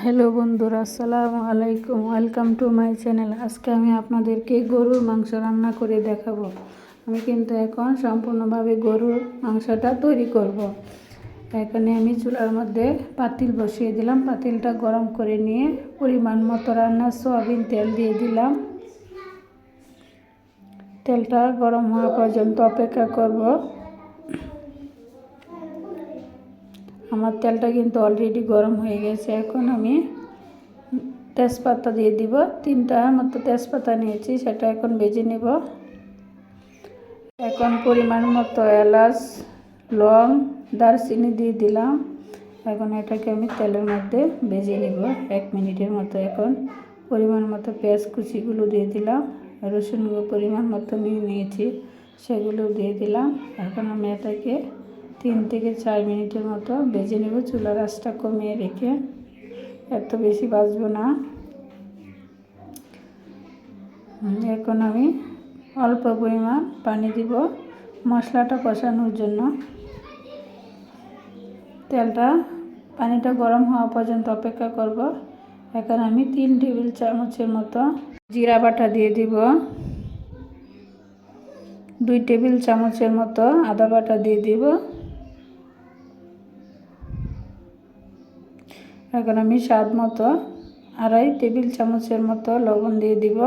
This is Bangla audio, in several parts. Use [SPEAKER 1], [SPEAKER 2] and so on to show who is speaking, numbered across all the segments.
[SPEAKER 1] হ্যালো বন্ধুরা, আসসালামু আলাইকুম। ওয়েলকাম টু মাই চ্যানেল আজকে আমি আপনাদেরকে গরুর মাংস রান্না করে দেখাবো। আমি কিন্তু এখন সম্পূর্ণভাবে গরুর মাংসটা তৈরি করব। এখানে আমি চুলার মধ্যে পাতিল বসিয়ে দিলাম। পাতিলটা গরম করে নিয়ে পরিমাণ মতো রান্নার সোয়াবিন তেল দিয়ে দিলাম। তেলটা গরম হওয়া পর্যন্ত অপেক্ষা করব। আমার তেলটা কিন্তু অলরেডি গরম হয়ে গেছে। এখন আমি তেজপাতা দিয়ে দিব। তিনটা মতো তেজপাতা নিয়েছি, সেটা এখন বেজে নেব। এখন পরিমাণ মতো এলাচ, লং, দারচিনি দিয়ে দিলাম। এখন এটাকে আমি তেলের মধ্যে ভেজে নিব। এক মিনিটের মতো এখন পরিমাণ মতো পেঁয়াজ কুচিগুলো দিয়ে দিলাম। রসুনগুলো পরিমাণ মতো নিয়ে নিয়েছি, সেগুলো দিয়ে দিলাম। এখন আমি এটাকে তিন থেকে চার মিনিটের মতো ভেজে নেব, চুলার আঁচটা কমিয়ে রেখে। এত বেশি বাজবো না। এখন আমি অল্প পরিমাণ পানি দিব মশলাটা কষানোর জন্য। তেলটা, পানিটা গরম হওয়া পর্যন্ত অপেক্ষা করব। এখন আমি তিন টেবিল চামচের মতো জিরা বাটা দিয়ে দিব। দুই টেবিল চামচের মতো আদা বাটা দিয়ে দিব। এখন আমি স্বাদ মতো আড়াই টেবিল চামচের মতো লবণ দিয়ে দিব।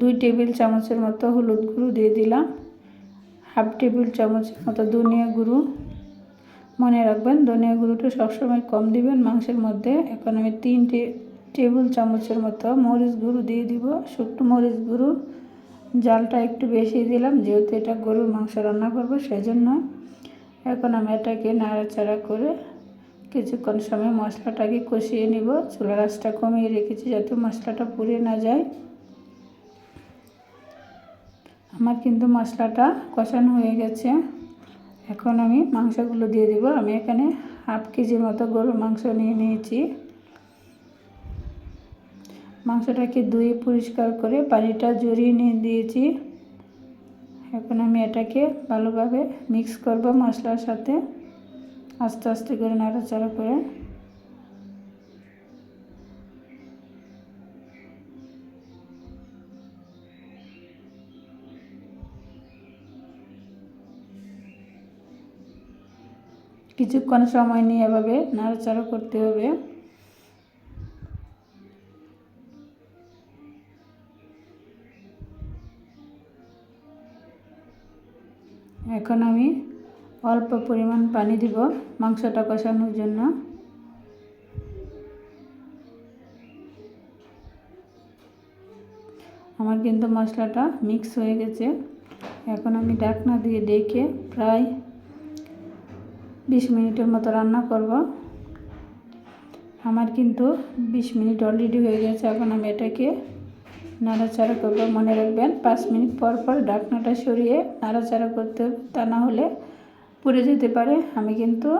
[SPEAKER 1] দুই টেবিল চামচের মতো হলুদ গুঁড়ো দিয়ে দিলাম। হাফ টেবিল চামচের মতো ধনিয়া গুঁড়ো। মনে রাখবেন, ধনিয়া গুঁড়োটা সবসময় কম দিবেন মাংসের মধ্যে। এখন আমি তিন টেবিল চামচের মতো মরিচ গুঁড়ো দিয়ে দিব। শুকনো মরিচ গুঁড়ো জালটা একটু বেশি দিলাম, যেহেতু এটা গরুর মাংস রান্না করব সেজন্য এখন আমি এটাকে নাড়াচাড়া করে কিছুক্ষণ সময় মশলাটাকে কষিয়ে নিব। চুলা আঁচটা কমিয়ে রেখেছি যাতে মশলাটা পুড়ে না যায়। আমার কিন্তু মশলাটা কষানো হয়ে গেছে। এখন আমি মাংসগুলো দিয়ে দিব। আমি এখানে হাফ কেজির মতো গরুর মাংস নিয়ে নিয়েছি। মাংসটাকে ধুয়ে পরিষ্কার করে পানিটা জড়িয়ে নিয়ে দিয়েছি। এখন আমি এটাকে ভালোভাবে মিক্স করব মশলার সাথে, আস্তে আস্তে করে নাড়াচাড়া করে। কিছুক্ষণ সময় নিয়ে এভাবে নাড়াচাড়া করতে হবে। এখন আমি অল্প পরিমাণ পানি দিব মাংসটা কষানোর জন্য। আমার কিন্তু মশলাটা মিক্স হয়ে গেছে। এখন আমি ডাকনা দিয়ে ডেকে প্রায় বিশ মিনিটের মতো রান্না করব। আমার কিন্তু বিশ মিনিট অলরেডি হয়ে গেছে। এখন আমি এটাকে নাড়াচাড়া করব, মনে রাখবেন। পাঁচ মিনিট পর পর ঢাকনাটা সরিয়ে নাড়াচাড়া করতে তা না হলে পুড়ে যেতে পারে। আমি কিন্তু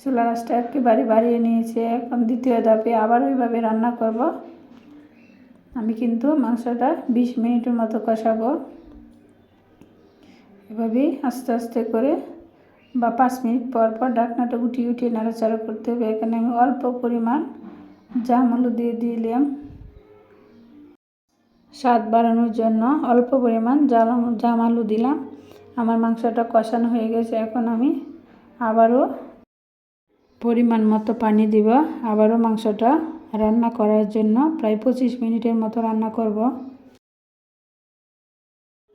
[SPEAKER 1] চুলার আঁচটা একেবারে বাড়িয়ে নিয়েছি। এখন দ্বিতীয় ধাপে আবার ওইভাবে রান্না করব। আমি কিন্তু মাংসটা বিশ মিনিটের মতো কষাবো। এভাবেই আস্তে আস্তে করে বা পাঁচ মিনিট পর পর ঢাকনাটা উঠিয়ে উঠিয়ে নাড়াচাড়া করতে হবে। এখানে আমি অল্প পরিমাণ জাম আলু দিয়ে দিলাম। স্বাদ বাড়ানোর জন্য অল্প পরিমাণ জাল জাম আলু দিলাম। আমার মাংসটা কষানো হয়ে গেছে। এখন আমি আবারও পরিমাণ মতো পানি দিব। আবারও মাংসটা রান্না করার জন্য প্রায় পঁচিশ মিনিটের মতো রান্না করব।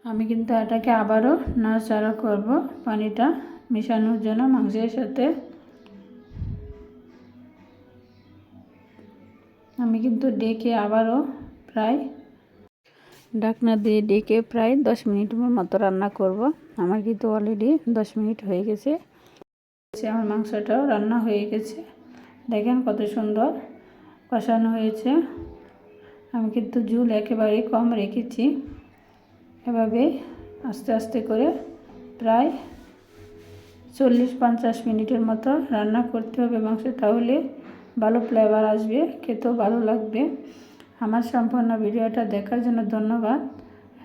[SPEAKER 1] আমি কিন্তু এটাকে আবারও নাড়াচাড়া করব। পানিটা মেশানোর জন্য মাংসের সাথে। আমি কিন্তু ডেকে আবারও প্রায় ঢাকনা দিয়ে ডেকে প্রায় দশ মিনিট মতো রান্না করব। আমার কিন্তু অলরেডি দশ মিনিট হয়ে গেছে। আমার মাংসটাও রান্না হয়ে গেছে। দেখেন কত সুন্দর কষানো হয়েছে। আমি কিন্তু ঝুল একেবারে কম রেখেছি। এভাবে আস্তে আস্তে করে প্রায় চল্লিশ পঞ্চাশ মিনিটের মতো রান্না করতে হবে মাংস। তাহলে ভালো ফ্লেভার আসবে, খেতেও ভালো লাগবে। আমার সম্পূর্ণ ভিডিওটা দেখার জন্য ধন্যবাদ।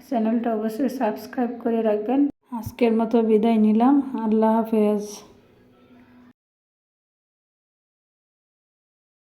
[SPEAKER 1] চ্যানেলটা অবশ্যই সাবস্ক্রাইব করে রাখবেন। আজকের মতো বিদায় নিলাম। আল্লাহ হাফেজ।